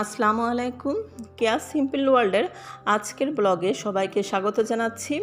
আসসালামু আলাইকুম। কেয়া সিম্পল ওয়ার্ল্ডের আজকের ব্লগে সবাইকে স্বাগত জানাচ্ছি।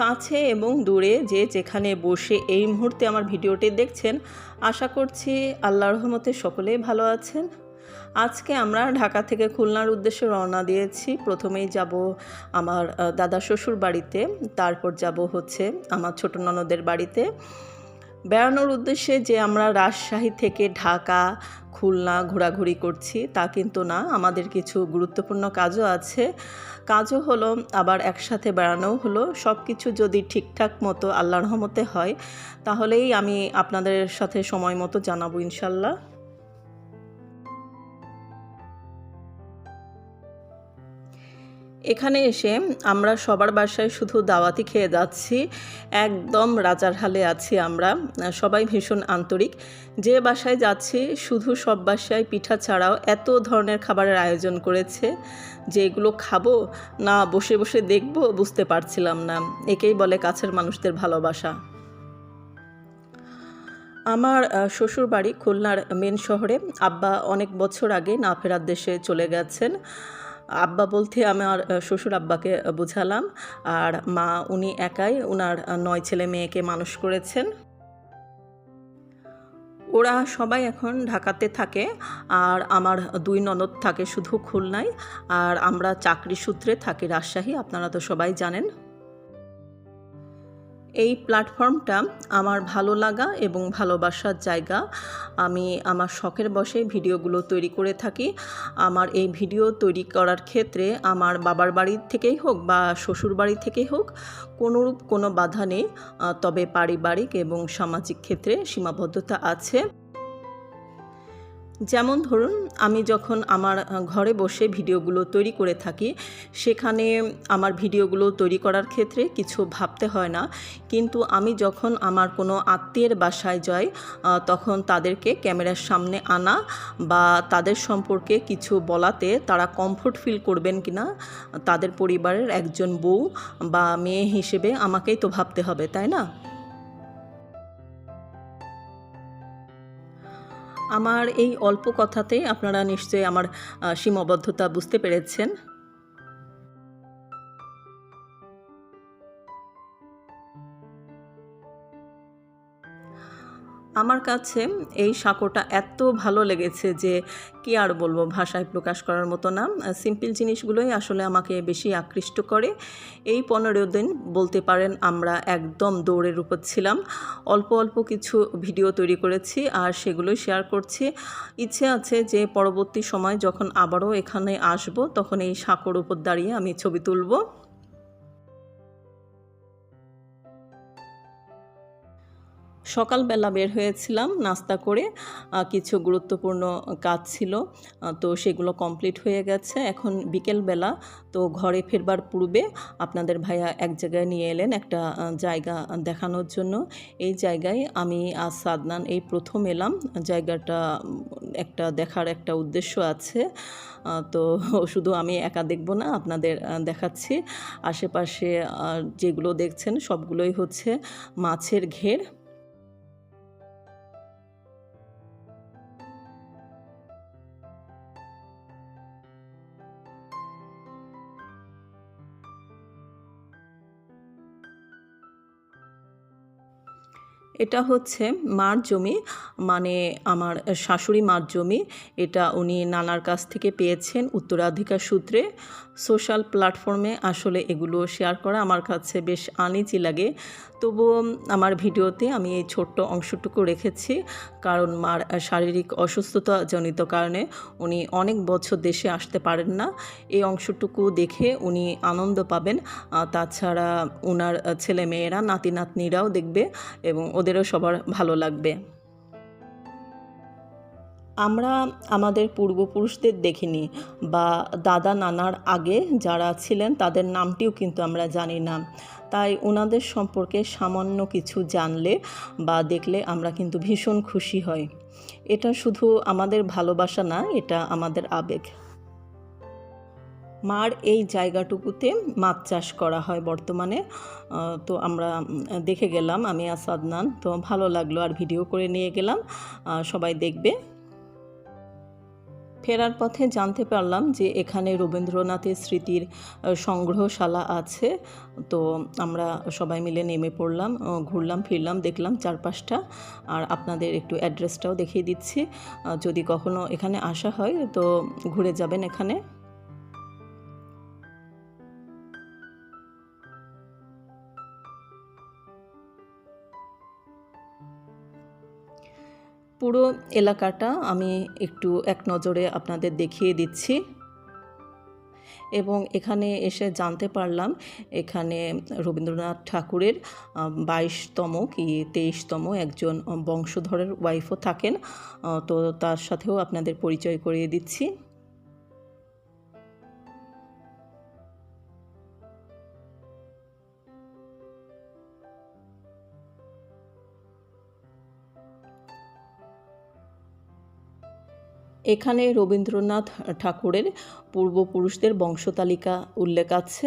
কাছে এবং দূরে যে যেখানে বসে এই মুহূর্তে আমার ভিডিওটি দেখছেন, আশা করছি আল্লাহর রহমতে সকলেই ভালো আছেন। আজকে আমরা ঢাকা থেকে খুলনার উদ্দেশ্যে রওনা দিয়েছি। প্রথমেই যাব আমার দাদা শ্বশুর বাড়িতে, তারপর যাব হচ্ছে আমার ছোট ননদের বাড়িতে। বেড়ানোর উদ্দেশ্যে যে আমরা রাজশাহী থেকে ঢাকা, খুলনা ঘোরাঘুরি করছি, তা কিন্তু না। আমাদের কিছু গুরুত্বপূর্ণ কাজও আছে। কাজও হলো আবার একসাথে বেড়ানোও হলো। সব কিছু যদি ঠিকঠাক মতো আল্লাহর রহমতে হয়, তাহলেই আমি আপনাদের সাথে সময় মতো জানাব ইনশাল্লাহ। এখানে এসে আমরা সবার বাসায় শুধু দাওয়াতি খেয়ে যাচ্ছি। একদম রাজার হালে আছি আমরা। সবাই ভীষণ আন্তরিক। যে বাসায় যাচ্ছি, শুধু সব বাসায় পিঠা ছাড়াও এত ধরনের খাবারের আয়োজন করেছে। যে এগুলো খাব না বসে বসে দেখব বুঝতে পারছিলাম না। একেই বলে কাছের মানুষদের ভালোবাসা। আমার শ্বশুর বাড়ি খুলনার মেন শহরে আব্বা অনেক বছর আগে না ফেরার দেশে চলে গেছেন। আব্বা বলতে আমার শ্বশুর আব্বাকে বোঝালাম। আর মা, উনি একাই ওনার নয় ছেলে মেয়েকে মানুষ করেছেন। ওরা সবাই এখন ঢাকাতে থাকে। আর আমার দুই ননদ থাকে শুধু খুলনায়। আর আমরা চাকরি সূত্রে থাকি রাজশাহী, আপনারা তো সবাই জানেন। এই প্ল্যাটফর্মটা আমার ভালো লাগা এবং ভালোবাসার জায়গা। আমি আমার শখের বসে ভিডিওগুলো তৈরি করে থাকি। আমার এই ভিডিও তৈরি করার ক্ষেত্রে আমার বাবার বাড়ি থেকেই হোক বা শ্বশুর বাড়ি থেকেই হোক কোনোরূপ কোনো বাধা নেই। তবে পারিবারিক এবং সামাজিক ক্ষেত্রে সীমাবদ্ধতা আছে। যেমন ধরুন, আমি যখন আমার ঘরে বসে ভিডিওগুলো তৈরি করে থাকি, সেখানে আমার ভিডিওগুলো তৈরি করার ক্ষেত্রে কিছু ভাবতে হয় না। কিন্তু আমি যখন আমার কোনো আত্মীয়ের বাসায় যাই তখন তাদেরকে ক্যামেরার সামনে আনা বা তাদের সম্পর্কে কিছু বলাতে তারা কমফোর্ট ফিল করবেন কিনা, তাদের পরিবারের একজন বউ বা মেয়ে হিসেবে আমাকেই তো ভাবতে হবে, তাই না? আমার এই অল্প কথাতে আপনারা নিশ্চয়ই আমার সীমাবদ্ধতা বুঝতে পেরেছেন। আমার কাছে এই সাঁকোটা এত ভালো লেগেছে যে কি আর বলব, ভাষায় প্রকাশ করার মতো না। সিম্পল জিনিসগুলোই আসলে আমাকে বেশি আকৃষ্ট করে। এই পনেরো দিন বলতে পারেন আমরা একদম দৌড়ের উপর ছিলাম। অল্প অল্প কিছু ভিডিও তৈরি করেছি আর সেগুলোই শেয়ার করছি। ইচ্ছে আছে যে পরবর্তী সময় যখন আবারও এখানে আসব তখন এই সাঁকোর উপর দাঁড়িয়ে আমি ছবি তুলব। সকালবেলা বের হয়েছিলাম, নাস্তা করে কিছু গুরুত্বপূর্ণ কাজ ছিল তো সেগুলো কমপ্লিট হয়ে গেছে। এখন বিকেলবেলা, তো ঘরে ফেরবার পূর্বে আপনাদের ভাইয়া এক জায়গায় নিয়ে এলেন একটা জায়গা দেখানোর জন্য। এই জায়গায় আমি আজ সাদনান এই প্রথম এলাম। জায়গাটা একটা দেখার একটা উদ্দেশ্য আছে। তো শুধু আমি একা দেখব না, আপনাদের দেখাচ্ছি। আশেপাশে যেগুলো দেখছেন সবগুলোই হচ্ছে মাছের ঘের। এটা হচ্ছে মার জমি মানে আমার শাশুড়ি মার জমি। এটা উনি নানার কাছ থেকে পেয়েছেন উত্তরাধিকার সূত্রে। সোশ্যাল প্ল্যাটফর্মে আসলে এগুলো শেয়ার করা আমার কাছে বেশ আনিচি লাগে। তবুও আমার ভিডিওতে আমি এই ছোট্ট অংশটুকু রেখেছি, কারণ মার শারীরিক অসুস্থতা জনিত কারণে উনি অনেক বছর দেশে আসতে পারেন না। এই অংশটুকু দেখে উনি আনন্দ পাবেন। তাছাড়া ওনার ছেলে মেয়েরা নাতি নাতনিরাও দেখবে এবং ওদেরও সবার ভালো লাগবে। আমরা আমাদের পূর্বপুরুষদের দেখিনি বা দাদা নানার আগে যারা ছিলেন তাদের নামটিও কিন্তু আমরা জানি না। তাই ওনাদের সম্পর্কে সামান্য কিছু জানলে বা দেখলে আমরা কিন্তু ভীষণ খুশি হই। এটা শুধু আমাদের ভালোবাসা না, এটা আমাদের আবেগ। মার এই জায়গাটুকুতে মাছ চাষ করা হয় বর্তমানে। তো আমরা দেখে গেলাম আমি আর সাদনান। তো ভালো লাগল আর ভিডিও করে নিয়ে গেলাম। সবাই দেখবে। ফেরার পথে জানতে পারলাম যে এখানে রবীন্দ্রনাথের স্মৃতির সংগ্রহশালা আছে। তো আমরা সবাই মিলে নেমে পড়লাম ঘুরলাম, ফিরলাম, দেখলাম চারপাশটা। আর আপনাদের একটু অ্যাড্রেসটাও দেখিয়ে দিচ্ছি। যদি কখনো এখানে আসা হয়, তো ঘুরে যাবেন এখানে। পুরো এলাকাটা আমি একটু এক নজরে আপনাদের দেখিয়ে দিচ্ছি। এবং এখানে এসে জানতে পারলাম, এখানে রবীন্দ্রনাথ ঠাকুরের বাইশতম কি তেইশতম একজন বংশধরের ওয়াইফও থাকেন। তো তার সাথেও আপনাদের পরিচয় করিয়ে দিচ্ছি। এখানে রবীন্দ্রনাথ ঠাকুরের পূর্বপুরুষদের বংশতালিকা উল্লেখ আছে।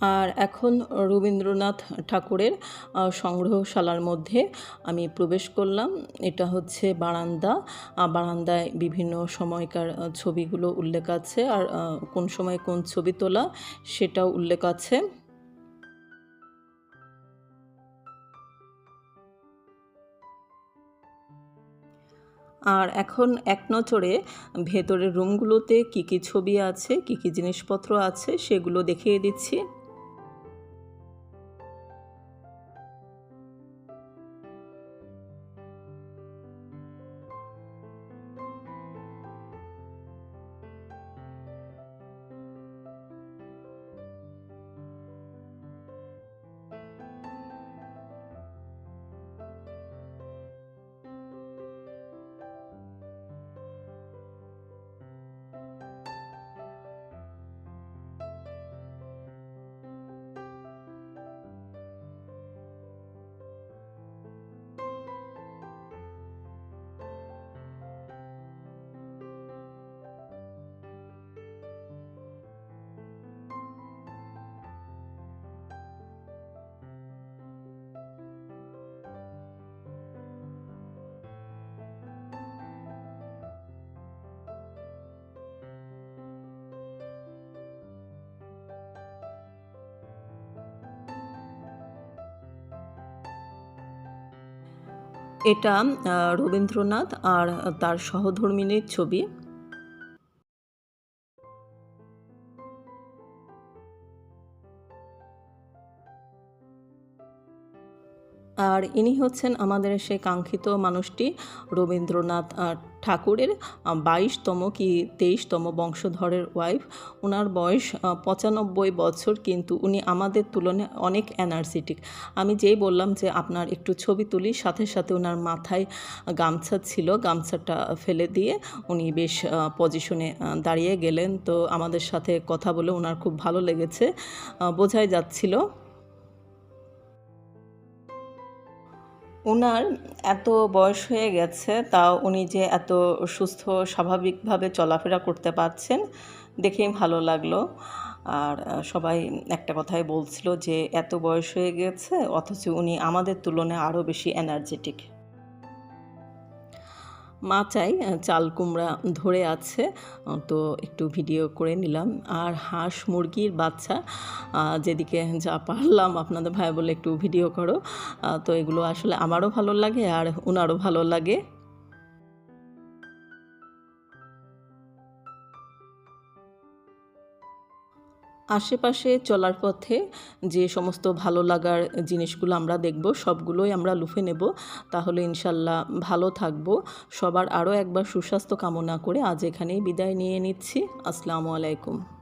আর এখন রবীন্দ্রনাথ ঠাকুরের সংগ্রহশালার মধ্যে আমি প্রবেশ করলাম। এটা হচ্ছে বারান্দা। বারান্দায় বিভিন্ন সময়কার ছবিগুলো উল্লেখ আছে। আর কোন সময় কোন ছবি তোলা সেটাও উল্লেখ আছে। আর এখন এক নজরে ভেতরের রুমগুলোতে কি কি ছবি আছে, কি কি জিনিসপত্র আছে সেগুলো দেখিয়ে দিচ্ছি। এটা রবীন্দ্রনাথ আর তার সহধর্মিনীর ছবি। আর ইনি হচ্ছেন আমাদের সেই কাঙ্ক্ষিত মানুষটি রবীন্দ্রনাথ ঠাকুরের বাইশতম কি তেইশতম বংশধরের ওয়াইফ ওনার বয়স পঁচানব্বই বছর, কিন্তু উনি আমাদের তুলনায় অনেক এনার্জেটিক আমি যেই বললাম যে আপনার একটু ছবি তুলি, সাথে সাথে ওনার মাথায় গামছা ছিল, গামছাটা ফেলে দিয়ে উনি বেশ পজিশনে দাঁড়িয়ে গেলেন। তো আমাদের সাথে কথা বলে ওনার খুব ভালো লেগেছে। বোঝাই যাচ্ছিল। ওনার এত বয়স হয়ে গেছে, তাও উনি যে এত সুস্থ, স্বাভাবিকভাবে চলাফেরা করতে পারছেন, দেখেই ভালো লাগল। আর সবাই একটা কথাই বলছিল যে, এত বয়স হয়ে গেছে, অথচ উনি আমাদের তুলনায় আরও বেশি এনার্জেটিক মা চাই চাল কুমড়া ধরে আছে তো একটু ভিডিও করে নিলাম। আর হাঁস মুরগির বাচ্চা যেদিকে যা পারলাম আপনাদের ভাই বলে একটু ভিডিও করো। তো এগুলো আসলে আমারও ভালো লাগে আর ওনারও ভালো লাগে। আশেপাশে চলার পথে যে সমস্ত ভালো লাগার জিনিসগুলো আমরা দেখব, সবগুলোই আমরা লুফে নেব। তাহলে ইনশাল্লাহ ভালো থাকব। সবার আরও একবার সুস্বাস্থ্য কামনা করে আজ এখানেই বিদায় নিয়ে নিচ্ছি। আসসালামু আলাইকুম।